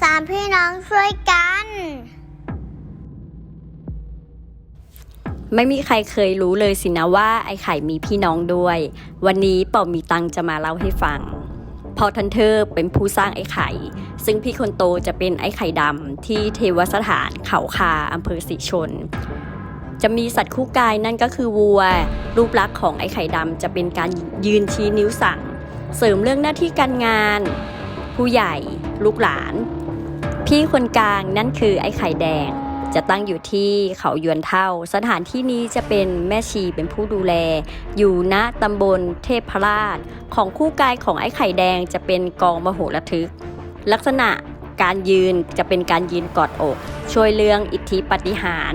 สามพี่น้องช่วยกัน ไม่มีใครเคยรู้เลยสินะว่าไอ้ไข่มีพี่น้องด้วย วันนี้ป่ามีตังจะมาเล่าให้ฟังพอทันเธอเป็นผู้สร้างไอ้ไข่ ซึ่งพี่คนโตจะเป็นไอ้ไข่ดำที่เทวสถานเขาคาอำเภอสิชน จะมีสัตว์คู่กายนั่นก็คือวัว รูปลักษณ์ของไอ้ไข่ดำจะเป็นการยืนชี้นิ้วสั่ง เสริมเรื่องหน้าที่การงาน ผู้ใหญ่ ลูกหลาน พี่คนกลางนั่นคือไอ้ไข่แดง จะตั้งอยู่ที่เขายวนเท่า สถานที่นี้จะเป็นแม่ชีเป็นผู้ดูแล อยู่ณตำบลเทพราช ของคู่กายของไอ้ไข่แดงจะเป็นกองมโหระทึก ลักษณะการยืนจะเป็นการยืนกอดอก ช่วยเรื่องอิทธิปฏิหาร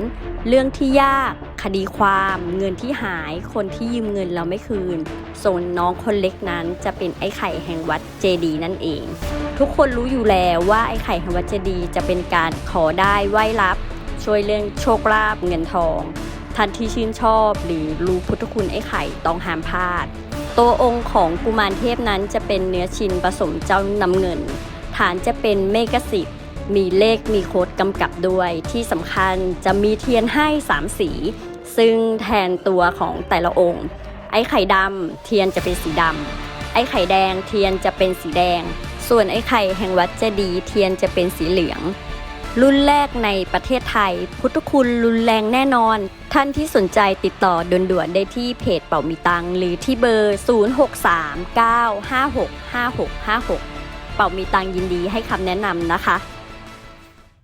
เรื่องที่ยาก คดีความเงินที่หายคนที่ยืมเงินเราไม่คืนส่วนน้องคนเล็กนั้นจะเป็นไอ้ไข่แห่งวัดเจดีนั่นเอง ทุกคนรู้อยู่แล้วว่าไอ้ไข่แห่งวัดเจดีจะเป็นการขอได้ไหว้รับ ช่วยเรื่องโชคลาภเงินทอง ท่านที่ชื่นชอบหรือรู้พุทธคุณไอ้ไข่ต้องห้ามพลาด ตัวองค์ของกุมารเทพนั้นจะเป็นเนื้อชินผสมเจ้าน้ำเงิน ฐานจะเป็นเมฆสิบมีเลขมีโค้ดกำกับด้วย ที่สำคัญจะมีเทียนให้ 3 สี ซึ่งแทนตัวของแต่ละองค์ ไอ้ไข่ดำเทียนจะเป็นสีดำไอ้ไข่แดงเทียนจะเป็นสีแดง ส่วนไอ้ไข่แห่งวัดเจดีเทียนจะเป็นสีเหลือง รุ่นแรกในประเทศไทย พุทธคุณรุนแรงแน่นอน ท่านที่สนใจติดต่อด่วนๆได้ที่เพจเป่ามีตังหรือที่เบอร์ 0639565656 เป่ามีตังยินดีให้คำแนะนำนะคะ